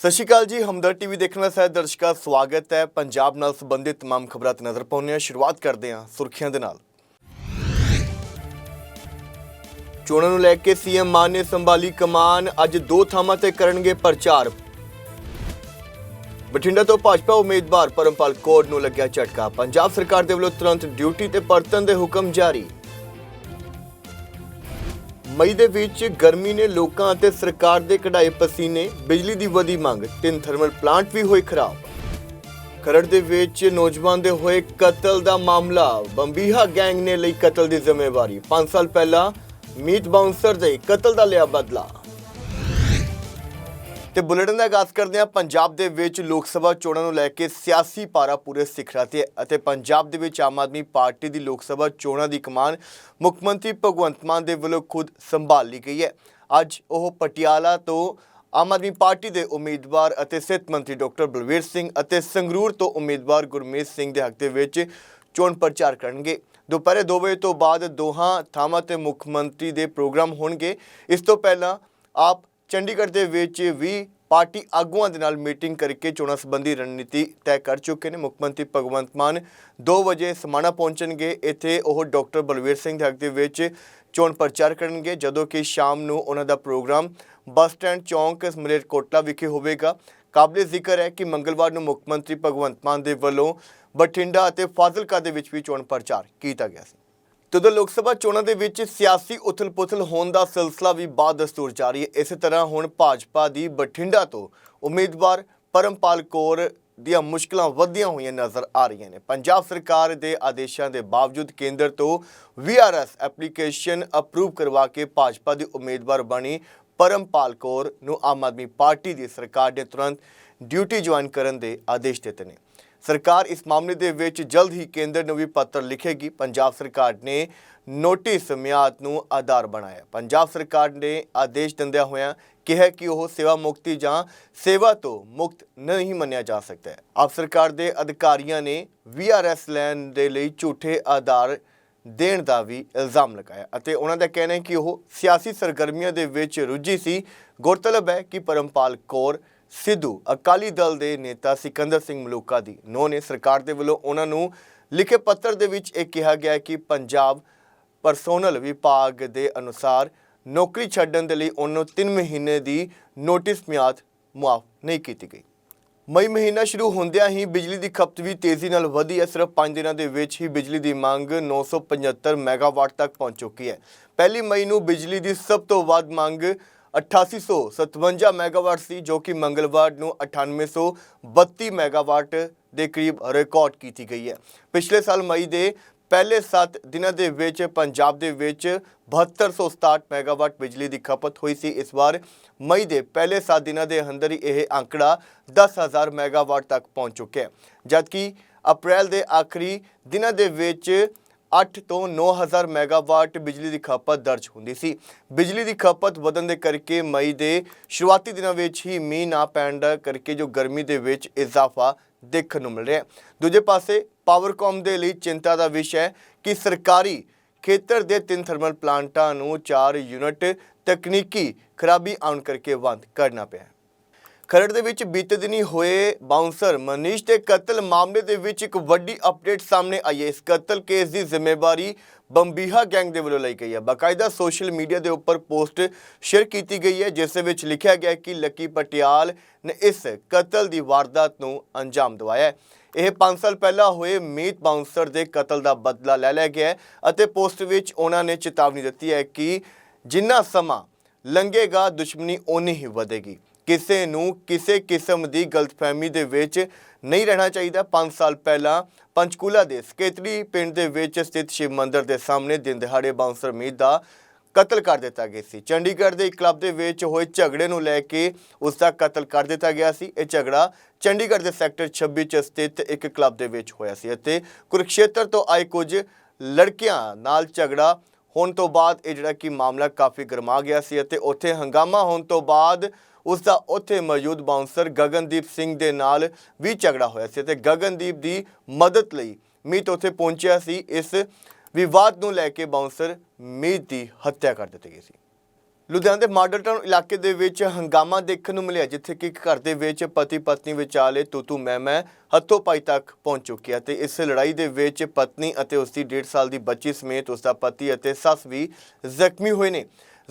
ਸਤਿ ਸ਼੍ਰੀ ਅਕਾਲ ਜੀ ਹਮਦਰ ਟੀਵੀ ਦੇਖਣ ਵਾਲੇ ਸਾਰੇ ਦਰਸ਼ਕਾਂ ਦਾ ਸਵਾਗਤ ਹੈ ਪੰਜਾਬ ਨਾਲ ਸੰਬੰਧਿਤ तमाम ਖਬਰਾਂ ਤੇ ਨਜ਼ਰ ਪਾਉਂਦੇ ਹਾਂ ਸ਼ੁਰੂਆਤ ਕਰਦੇ ਹਾਂ ਸੁਰਖੀਆਂ ਦੇ ਨਾਲ ਚੋਣਾਂ ਨੂੰ ਲੈ ਕੇ ਸੀਐਮ ਮਾਨ ਨੇ ਸੰਭਾਲੀ ਕਮਾਨ ਅੱਜ ਦੋ ਥਾਵਾਂ ਤੇ ਕਰਨਗੇ ਪ੍ਰਚਾਰ ਬਠਿੰਡਾ ਤੋਂ ਭਾਜਪਾ ਉਮੀਦਵਾਰ ਪਰਮਪਾਲ ਕੌਰ ਨੂੰ ਲੱਗਿਆ ਝਟਕਾ ਪੰਜਾਬ ਸਰਕਾਰ ਦੇ ਵੱਲੋਂ ਤੁਰੰਤ ਡਿਊਟੀ ਤੇ ਪਰਤਣ ਦੇ ਹੁਕਮ ਜਾਰੀ ਮਈ ਦੇ ਵਿੱਚ ਗਰਮੀ ਨੇ ਲੋਕਾਂ ਅਤੇ ਸਰਕਾਰ ਦੇ ਕਢਾਏ ਪਸੀਨੇ, ਬਿਜਲੀ ਦੀ ਵਧੀ ਮੰਗ, ਤਿੰਨ ਥਰਮਲ ਪਲਾਂਟ ਵੀ ਹੋਏ ਖਰਾਬ। ਖਰੜ ਦੇ ਵਿੱਚ ਨੌਜਵਾਨ ਦੇ ਹੋਏ ਕਤਲ ਦਾ ਮਾਮਲਾ, ਬੰਬੀਹਾ ਗੈਂਗ ਨੇ ਲਈ ਕਤਲ ਦੀ ਜ਼ਿੰਮੇਵਾਰੀ। 5 ਸਾਲ ਪਹਿਲਾਂ ਮੀਤ ਬਾਉਂਸਰ ਦੇ ਕਤਲ ਦਾ ਲਿਆ ਬਦਲਾ। ਤੇ ਬੁਲੇਟਿਨ ਦਾ ਆਗਾਜ਼ ਕਰਦੇ ਹਾਂ, ਪੰਜਾਬ ਦੇ ਵਿੱਚ ਲੋਕ ਸਭਾ ਚੋਣਾਂ ਨੂੰ ਲੈ ਕੇ ਸਿਆਸੀ ਪਾਰਾ ਪੂਰੇ ਸਿਖਰਾਂ ਤੇ ਹੈ ਅਤੇ ਪੰਜਾਬ ਦੇ ਵਿੱਚ ਆਮ ਆਦਮੀ ਪਾਰਟੀ ਦੀ ਲੋਕ ਸਭਾ ਚੋਣਾਂ ਦੀ ਕਮਾਨ ਮੁੱਖ ਮੰਤਰੀ ਭਗਵੰਤ ਮਾਨ ਦੇ ਵੱਲੋਂ ਖੁਦ ਸੰਭਾਲ ਲਈ ਗਈ ਹੈ। ਅੱਜ ਉਹ ਪਟਿਆਲਾ ਤੋਂ ਆਮ ਆਦਮੀ ਪਾਰਟੀ ਦੇ ਉਮੀਦਵਾਰ ਅਤੇ ਸਿਹਤ ਮੰਤਰੀ ਡਾਕਟਰ ਬਲਵੀਰ ਸਿੰਘ ਅਤੇ ਸੰਗਰੂਰ ਤੋਂ ਉਮੀਦਵਾਰ ਗੁਰਮੀਤ ਸਿੰਘ ਦੇ ਹੱਕ ਦੇ ਵਿੱਚ ਚੋਣ ਪ੍ਰਚਾਰ ਕਰਨਗੇ। ਦੁਪਹਿਰੇ 2 ਵਜੇ ਤੋਂ ਬਾਅਦ ਦੋਹਾਂ ਥਾਵਾਂ ਤੇ ਮੁੱਖ ਮੰਤਰੀ ਦੇ ਪ੍ਰੋਗਰਾਮ ਹੋਣਗੇ। ਇਸ ਤੋਂ ਪਹਿਲਾਂ ਆਪ ਚੰਡੀਗੜ੍ਹ ਦੇ ਵਿੱਚ ਵੀ ਪਾਰਟੀ ਆਗੂਆਂ ਦੇ ਨਾਲ ਮੀਟਿੰਗ ਕਰਕੇ ਚੋਣਾਂ ਸੰਬੰਧੀ ਰਣਨੀਤੀ ਤੈਅ ਕਰ ਚੁੱਕੇ ਨੇ। ਮੁੱਖ ਮੰਤਰੀ ਭਗਵੰਤ ਮਾਨ 2 ਵਜੇ ਸਮਾਣਾ ਪਹੁੰਚਣਗੇ। ਇੱਥੇ ਉਹ ਡਾਕਟਰ ਬਲਵੀਰ ਸਿੰਘ ਦੇ ਹੱਕ ਦੇ ਵਿੱਚ ਚੋਣ ਪ੍ਰਚਾਰ ਕਰਨਗੇ, ਜਦੋਂ ਕਿ ਸ਼ਾਮ ਨੂੰ ਉਹਨਾਂ ਦਾ ਪ੍ਰੋਗਰਾਮ ਬੱਸ ਸਟੈਂਡ ਚੌਂਕ ਮਲੇਰਕੋਟਲਾ ਵਿਖੇ ਹੋਵੇਗਾ। ਕਾਬਲੇ ਜ਼ਿਕਰ ਹੈ ਕਿ ਮੰਗਲਵਾਰ ਨੂੰ ਮੁੱਖ ਮੰਤਰੀ ਭਗਵੰਤ ਮਾਨ ਦੇ ਵੱਲੋਂ ਬਠਿੰਡਾ ਅਤੇ ਫਾਜ਼ਿਲਕਾ ਦੇ ਵਿੱਚ ਵੀ ਚੋਣ ਪ੍ਰਚਾਰ ਕੀਤਾ ਗਿਆ ਸੀ। ਤਦੋਂ ਲੋਕ ਸਭਾ ਚੋਣਾਂ ਦੇ ਵਿੱਚ ਸਿਆਸੀ ਉਥਲ-ਪੁਥਲ ਹੋਣ ਦਾ ਸਿਲਸਿਲਾ ਵੀ ਬਾਦ ਦਸਤੂਰ ਜਾਰੀ ਹੈ, ਇਸੇ ਤਰ੍ਹਾਂ ਹੁਣ ਭਾਜਪਾ ਦੀ ਬਠਿੰਡਾ ਤੋਂ ਉਮੀਦਵਾਰ ਪਰਮਪਾਲ ਕੌਰ ਦੀਆਂ ਮੁਸ਼ਕਲਾਂ ਵਧੀਆਂ ਹੋਈਆਂ ਨਜ਼ਰ ਆ ਰਹੀਆਂ ਨੇ। ਪੰਜਾਬ ਸਰਕਾਰ ਦੇ ਆਦੇਸ਼ਾਂ ਦੇ ਬਾਵਜੂਦ ਕੇਂਦਰ ਤੋਂ ਵੀਆਰਐਸ ਐਪਲੀਕੇਸ਼ਨ ਅਪਰੂਵ ਕਰਵਾ ਕੇ ਭਾਜਪਾ ਦੀ ਉਮੀਦਵਾਰ ਬਣੀ ਪਰਮਪਾਲ ਕੌਰ ਨੂੰ ਆਮ ਆਦਮੀ ਪਾਰਟੀ ਦੀ ਸਰਕਾਰ ਨੇ ਤੁਰੰਤ ਡਿਊਟੀ ਜੁਆਇਨ ਕਰਨ ਦੇ ਆਦੇਸ਼ ਦਿੱਤੇ ਨੇ। ਸਰਕਾਰ ਇਸ ਮਾਮਲੇ ਦੇ ਵਿੱਚ ਜਲਦ ਹੀ ਕੇਂਦਰ ਨੂੰ ਵੀ ਪੱਤਰ ਲਿਖੇਗੀ। ਪੰਜਾਬ ਸਰਕਾਰ ਨੇ ਨੋਟਿਸ ਮਿਆਦ ਨੂੰ ਆਧਾਰ ਬਣਾਇਆ। ਪੰਜਾਬ ਸਰਕਾਰ ਨੇ ਆਦੇਸ਼ ਦਿੰਦਿਆਂ ਹੋਇਆਂ ਕਿਹਾ ਕਿ ਉਹ ਸੇਵਾ ਮੁਕਤੀ ਜਾਂ ਸੇਵਾ ਤੋਂ ਮੁਕਤ ਨਹੀਂ ਮੰਨਿਆ ਜਾ ਸਕਦਾ। ਆਪ ਸਰਕਾਰ ਦੇ ਅਧਿਕਾਰੀਆਂ ਨੇ ਵੀਆਰਐਸ ਲੈਣ ਦੇ ਲਈ ਝੂਠੇ ਆਧਾਰ ਦੇਣ ਦਾ ਵੀ ਇਲਜ਼ਾਮ ਲਗਾਇਆ ਅਤੇ ਉਹਨਾਂ ਦਾ ਕਹਿਣਾ ਹੈ ਕਿ ਉਹ ਸਿਆਸੀ ਸਰਗਰਮੀਆਂ ਦੇ ਵਿੱਚ ਰੁੱਝੀ ਸੀ। ਗੁਰਤਲਬ ਹੈ ਕਿ ਪਰਮਪਾਲ ਕੌਰ ਸਿੱਧੂ ਅਕਾਲੀ ਦਲ ਦੇ ਨੇਤਾ ਸਿਕੰਦਰ ਸਿੰਘ ਮਲੂਕਾ ਦੀ ਨੋ ਨੇ ਸਰਕਾਰ ਦੇ ਵੱਲੋਂ ਉਹਨਾਂ ਨੂੰ ਲਿਖੇ ਪੱਤਰ ਦੇ ਵਿੱਚ ਇਹ ਕਿਹਾ ਗਿਆ ਕਿ ਪੰਜਾਬ ਪਰਸੋਨਲ ਵਿਭਾਗ ਦੇ ਅਨੁਸਾਰ ਨੌਕਰੀ ਛੱਡਣ ਦੇ ਲਈ ਉਹਨੂੰ 3 ਮਹੀਨੇ ਦੀ ਨੋਟਿਸ ਮਿਆਦ ਮੁਆਫ ਨਹੀਂ ਕੀਤੀ ਗਈ। ਮਈ ਮਹੀਨਾ ਸ਼ੁਰੂ ਹੁੰਦਿਆਂ ਹੀ ਬਿਜਲੀ ਦੀ ਖਪਤ ਵੀ ਤੇਜ਼ੀ ਨਾਲ ਵਧੀ ਹੈ, ਸਿਰਫ 5 ਦਿਨਾਂ ਦੇ ਵਿੱਚ ਹੀ ਬਿਜਲੀ ਦੀ ਮੰਗ 975 ਮੈਗਾਵਾਟ ਤੱਕ ਪਹੁੰਚ ਚੁੱਕੀ ਹੈ। ਪਹਿਲੀ ਮਈ ਨੂੰ ਬਿਜਲੀ ਦੀ ਸਭ ਤੋਂ ਵੱਧ ਮੰਗ 8857 ਮੈਗਾਵਾਟ ਸੀ, ਜੋ ਕਿ ਮੰਗਲਵਾਰ ਨੂੰ 9832 ਮੈਗਾਵਾਟ ਦੇ ਕਰੀਬ ਰਿਕਾਰਡ ਕੀਤੀ ਗਈ ਹੈ। ਪਿਛਲੇ ਸਾਲ ਮਈ ਦੇ ਪਹਿਲੇ 7 ਦਿਨਾਂ ਦੇ ਵਿੱਚ ਪੰਜਾਬ ਦੇ ਵਿੱਚ 7267 ਮੈਗਾਵਾਟ ਬਿਜਲੀ ਦੀ ਖਪਤ ਹੋਈ ਸੀ। ਇਸ ਵਾਰ ਮਈ ਦੇ ਪਹਿਲੇ 7 ਦਿਨਾਂ ਦੇ ਅੰਦਰ ਹੀ ਇਹ ਅੰਕੜਾ 10000 ਮੈਗਾਵਾਟ ਤੱਕ ਪਹੁੰਚ ਚੁੱਕਿਆ ਹੈ। ਜਦਕਿ ਅਪ੍ਰੈਲ ਦੇ ਆਖਰੀ ਦਿਨਾਂ ਦੇ ਵਿੱਚ 8 ਤੋਂ 9000 ਮੈਗਾਵਾਟ ਬਿਜਲੀ ਦੀ ਖਪਤ ਦਰਜ ਹੁੰਦੀ ਸੀ। ਬਿਜਲੀ ਦੀ ਖਪਤ ਵਧਣ ਦੇ ਕਰਕੇ ਮਈ ਦੇ ਸ਼ੁਰੂਆਤੀ ਦਿਨਾਂ ਵਿੱਚ ਹੀ ਮੀਂਹ ਨਾ ਪੈਣ ਦਾ ਕਰਕੇ ਜੋ ਗਰਮੀ ਦੇ ਵਿੱਚ ਇਜ਼ਾਫਾ ਦੇਖਣ ਨੂੰ ਮਿਲ ਰਿਹਾ ਹੈ। ਦੂਜੇ ਪਾਸੇ ਪਾਵਰਕਾਮ ਦੇ ਲਈ ਚਿੰਤਾ ਦਾ ਵਿਸ਼ਾ ਹੈ ਕਿ ਸਰਕਾਰੀ ਖੇਤਰ ਦੇ ਤਿੰਨ ਥਰਮਲ ਪਲਾਂਟਾਂ ਨੂੰ 4 ਯੂਨਿਟ ਤਕਨੀਕੀ ਖਰਾਬੀ ਆਉਣ ਕਰਕੇ ਬੰਦ ਕਰਨਾ ਪਿਆ ਖਰੜ ਦੇ ਵਿੱਚ ਬੀਤੇ ਦਿਨੀ ਹੋਏ ਬਾਉਂਸਰ ਮਨੀਸ਼ ਦੇ ਕਤਲ ਮਾਮਲੇ ਦੇ ਵਿੱਚ ਇੱਕ ਵੱਡੀ ਅਪਡੇਟ ਸਾਹਮਣੇ ਆਈ ਹੈ। ਇਸ ਕਤਲ ਕੇਸ ਦੀ ਜ਼ਿੰਮੇਵਾਰੀ ਬੰਬੀਹਾ ਗੈਂਗ ਦੇ ਵੱਲੋਂ ਲਈ ਗਈ ਹੈ। ਬਕਾਇਦਾ ਸੋਸ਼ਲ ਮੀਡੀਆ ਦੇ ਉੱਪਰ ਪੋਸਟ ਸ਼ੇਅਰ ਕੀਤੀ ਗਈ ਹੈ, ਜਿਸ ਦੇ ਵਿੱਚ ਲਿਖਿਆ ਗਿਆ ਕਿ ਲੱਕੀ ਪਟਿਆਲ ਨੇ ਇਸ ਕਤਲ ਦੀ ਵਾਰਦਾਤ ਨੂੰ ਅੰਜਾਮ ਦਿਵਾਇਆ ਹੈ। ਇਹ 5 ਸਾਲ ਪਹਿਲਾਂ ਹੋਏ ਮੀਤ ਬਾਉਂਸਰ ਦੇ ਕਤਲ ਦਾ ਬਦਲਾ ਲੈ ਲਿਆ ਗਿਆ ਅਤੇ ਪੋਸਟ ਵਿੱਚ ਉਹਨਾਂ ਨੇ ਚੇਤਾਵਨੀ ਦਿੱਤੀ ਹੈ ਕਿ ਜਿੰਨਾ ਸਮਾਂ ਲੰਘੇਗਾ, ਦੁਸ਼ਮਣੀ ਓਨੀ ਹੀ ਵਧੇਗੀ। ਕਿਸੇ ਨੂੰ ਕਿਸੇ ਕਿਸਮ ਦੀ ਗਲਤਫਹਿਮੀ ਦੇ ਵਿੱਚ ਨਹੀਂ ਰਹਿਣਾ ਚਾਹੀਦਾ। 5 ਸਾਲ ਪਹਿਲਾਂ ਪੰਚਕੂਲਾ ਦੇ ਸਕੇਤਰੀ ਪਿੰਡ ਦੇ ਵਿੱਚ ਸਥਿਤ ਸ਼ਿਵ ਮੰਦਿਰ ਦੇ ਸਾਹਮਣੇ ਦਿਨ ਦਿਹਾੜੇ ਬਾਉਂਸਰ ਮੀਤ ਦਾ ਕਤਲ ਕਰ ਦਿੱਤਾ ਗਿਆ ਸੀ। ਚੰਡੀਗੜ੍ਹ ਦੇ ਇੱਕ ਕਲੱਬ ਦੇ ਵਿੱਚ ਹੋਏ ਝਗੜੇ ਨੂੰ ਲੈ ਕੇ ਉਸ ਦਾ ਕਤਲ ਕਰ ਦਿੱਤਾ ਗਿਆ ਸੀ। ਇਹ ਝਗੜਾ ਚੰਡੀਗੜ੍ਹ ਦੇ ਸੈਕਟਰ 26 ਚ ਸਥਿਤ ਇੱਕ ਕਲੱਬ ਦੇ ਵਿੱਚ ਹੋਇਆ ਸੀ ਅਤੇ ਕੁਰਕਸ਼ੇਤਰ ਤੋਂ ਆਏ ਕੁਝ ਲੜਕਿਆਂ ਨਾਲ ਝਗੜਾ ਹੋਣ ਤੋਂ ਬਾਅਦ ਇਹ ਜਿਹੜਾ ਕਿ ਮਾਮਲਾ ਕਾਫੀ ਗਰਮਾ ਗਿਆ ਸੀ ਅਤੇ ਉੱਥੇ ਹੰਗਾਮਾ ਹੋਣ ਤੋਂ ਬਾਅਦ ਉਸ ਦਾ ਉੱਥੇ ਮੌਜੂਦ ਬਾਉਂਸਰ ਗਗਨਦੀਪ ਸਿੰਘ ਦੇ ਨਾਲ ਵੀ ਝਗੜਾ ਹੋਇਆ ਸੀ ਤੇ ਗਗਨਦੀਪ ਦੀ ਮਦਦ ਲਈ ਮੀਤ ਉੱਥੇ ਪਹੁੰਚਿਆ ਸੀ। ਇਸ ਵਿਵਾਦ ਨੂੰ ਲੈ ਕੇ ਬਾਉਂਸਰ ਮੀਤ ਦੀ ਹੱਤਿਆ ਕਰ ਦਿੱਤੀ ਗਈ ਸੀ। ਲੁਧਿਆਣਾ ਦੇ ਮਾਡਲ ਟਾਊਨ ਇਲਾਕੇ ਦੇ ਵਿੱਚ ਹੰਗਾਮਾ ਦੇਖਣ ਨੂੰ ਮਿਲਿਆ, ਜਿੱਥੇ ਕਿ ਇੱਕ ਘਰ ਦੇ ਵਿੱਚ ਪਤੀ ਪਤਨੀ ਵਿਚਾਲੇ ਤੂੰ ਤੂੰ ਮੈਂ ਮੈਂ ਹੱਥੋਂ ਪਾਈ ਤੱਕ ਪਹੁੰਚ ਚੁੱਕੀ ਹੈ ਤੇ ਇਸ ਲੜਾਈ ਦੇ ਵਿੱਚ ਪਤਨੀ ਅਤੇ ਉਸ ਦੀ 1.5 ਸਾਲ ਦੀ ਬੱਚੀ ਸਮੇਤ ਉਸ ਦਾ ਪਤੀ ਅਤੇ ਸੱਸ ਵੀ ਜ਼ਖਮੀ ਹੋਏ ਨੇ।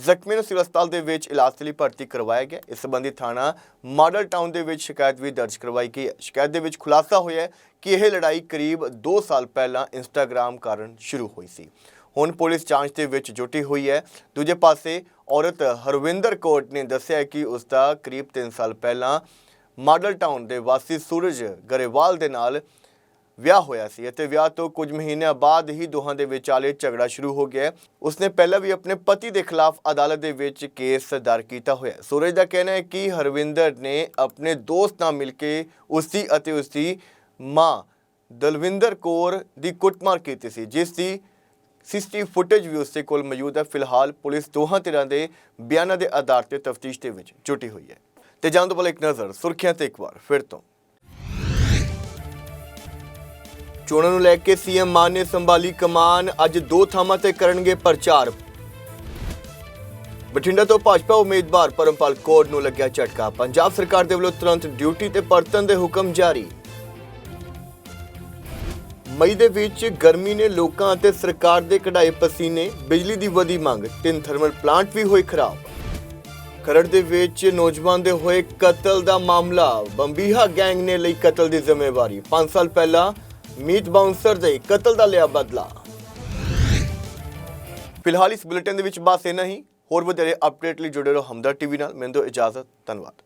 ਜ਼ਖਮੀ ਨੂੰ ਸਿਵਲ ਹਸਪਤਾਲ ਦੇ ਵਿੱਚ ਇਲਾਜ ਲਈ ਭਰਤੀ ਕਰਵਾਇਆ ਗਿਆ। ਇਸ ਸੰਬੰਧੀ ਥਾਣਾ ਮਾਡਲ ਟਾਊਨ ਦੇ ਵਿੱਚ ਸ਼ਿਕਾਇਤ ਵੀ ਦਰਜ ਕਰਵਾਈ ਗਈ ਹੈ। ਸ਼ਿਕਾਇਤ ਦੇ ਵਿੱਚ ਖੁਲਾਸਾ ਹੋਇਆ ਕਿ ਇਹ ਲੜਾਈ ਕਰੀਬ 2 ਸਾਲ ਪਹਿਲਾਂ ਇੰਸਟਾਗ੍ਰam ਕਾਰਨ ਸ਼ੁਰੂ ਹੋਈ ਸੀ। ਹੁਣ ਪੁਲਿਸ ਜਾਂਚ ਦੇ ਵਿੱਚ ਜੁਟੀ ਹੋਈ ਹੈ। ਦੂਜੇ ਪਾਸੇ ਔਰਤ ਹਰਵਿੰਦਰ ਕੋਟ ਨੇ ਦੱਸਿਆ ਕਿ ਉਸ ਦਾ ਕਰੀਬ 3 ਸਾਲ ਪਹਿਲਾਂ ਮਾਡਲ ਟਾਊਨ ਦੇ ਵਾਸੀ ਸੂਰਜ ਗਰੇਵਾਲ ਦੇ ਨਾਲ ਵਿਆਹ ਹੋਇਆ ਸੀ ਅਤੇ ਵਿਆਹ ਤੋਂ ਕੁਝ ਮਹੀਨਿਆਂ ਬਾਅਦ ਹੀ ਦੋਹਾਂ ਦੇ ਵਿਚਾਲੇ ਝਗੜਾ ਸ਼ੁਰੂ ਹੋ ਗਿਆ ਉਸਨੇ ਪਹਿਲਾਂ ਵੀ ਆਪਣੇ ਪਤੀ ਦੇ ਖਿਲਾਫ ਅਦਾਲਤ ਦੇ ਵਿੱਚ ਕੇਸ ਦਰ ਕੀਤਾ ਹੋਇਆ ਸੂਰਜ ਦਾ ਕਹਿਣਾ ਹੈ ਕਿ ਹਰਵਿੰਦਰ ਨੇ ਆਪਣੇ ਦੋਸਤ ਨਾਲ ਮਿਲ ਕੇ ਉਸਦੀ ਅਤੇ ਉਸਦੀ ਮਾਂ ਦਲਵਿੰਦਰ ਕੌਰ ਦੀ ਕੁੱਟਮਾਰ ਕੀਤੀ ਸੀ, ਜਿਸ ਦੀ ਸੀਸੀਟੀਵੀ ਫੁਟੇਜ ਵੀ ਉਸਦੇ ਕੋਲ ਮੌਜੂਦ ਹੈ। ਫਿਲਹਾਲ ਪੁਲਿਸ ਦੋਹਾਂ ਧਿਰਾਂ ਦੇ ਬਿਆਨਾਂ ਦੇ ਆਧਾਰ ਤੇ ਤਫਤੀਸ਼ ਦੇ ਵਿੱਚ ਜੁਟੀ ਹੋਈ ਹੈ। ਤੇ ਜਾਣ ਤੋਂ ਪਹਿਲਾਂ ਇੱਕ ਨਜ਼ਰ ਸੁਰਖੀਆਂ ਤੇ ਇੱਕ ਵਾਰ ਫਿਰ ਤੋਂ। ਚੋਣਾਂ ਨੂੰ ਲੈ ਕੇ ਸੀਐਮ ਮਾਨ ਨੇ ਸੰਭਾਲੀ ਕਮਾਨ, ਅੱਜ ਦੋ ਥਾਵਾਂ ਤੇ ਕਰਨਗੇ ਪ੍ਰਚਾਰ। ਬਠਿੰਡਾ ਤੋਂ ਭਾਜਪਾ ਉਮੀਦਵਾਰ ਪਰਮਪਾਲ ਕੌਰ ਨੂੰ ਲੱਗਿਆ ਝਟਕਾ। ਪੰਜਾਬ ਸਰਕਾਰ ਦੇ ਵੱਲੋਂ ਤੁਰੰਤ ਡਿਊਟੀ ਤੇ ਪਰਤਣ ਦੇ ਹੁਕਮ ਜਾਰੀ। ਮਈ ਦੇ ਵਿੱਚ ਗਰਮੀ ਨੇ ਲੋਕਾਂ ਅਤੇ ਸਰਕਾਰ ਦੇ ਕਢਾਏ ਪਸੀਨੇ, ਬਿਜਲੀ ਦੀ ਵਧੀ ਮੰਗ, ਤਿੰਨ ਥਰਮਲ ਪਲਾਂਟ ਵੀ ਹੋਏ ਖਰਾਬ। ਖਰੜ ਦੇ ਵਿੱਚ ਨੌਜਵਾਨ ਦੇ ਹੋਏ ਕਤਲ ਦਾ ਮਾਮਲਾ, ਬੰਬੀਹਾ ਗੈਂਗ ਨੇ ਲਈ ਕਤਲ ਦੀ ਜ਼ਿੰਮੇਵਾਰੀ। 5 ਸਾਲ ਪਹਿਲਾਂ ਮੀਤ ਬਾਉਂਸਰ ਦੇ ਕਤਲ ਦਾ ਲਿਆ ਬਦਲਾ। ਫਿਲਹਾਲ ਇਸ ਬੁਲੇਟਿਨ ਦੇ ਵਿੱਚ ਬਸ ਇੰਨਾ ਹੀ। ਹੋਰ ਵਧੇਰੇ ਅਪਡੇਟ ਲਈ ਜੁੜੇ ਰਹੋ ਹਮਦਰ ਟੀਵੀ ਨਾਲ। ਮੈਨੂੰ ਦਿਓ ਇਜਾਜ਼ਤ, ਧੰਨਵਾਦ।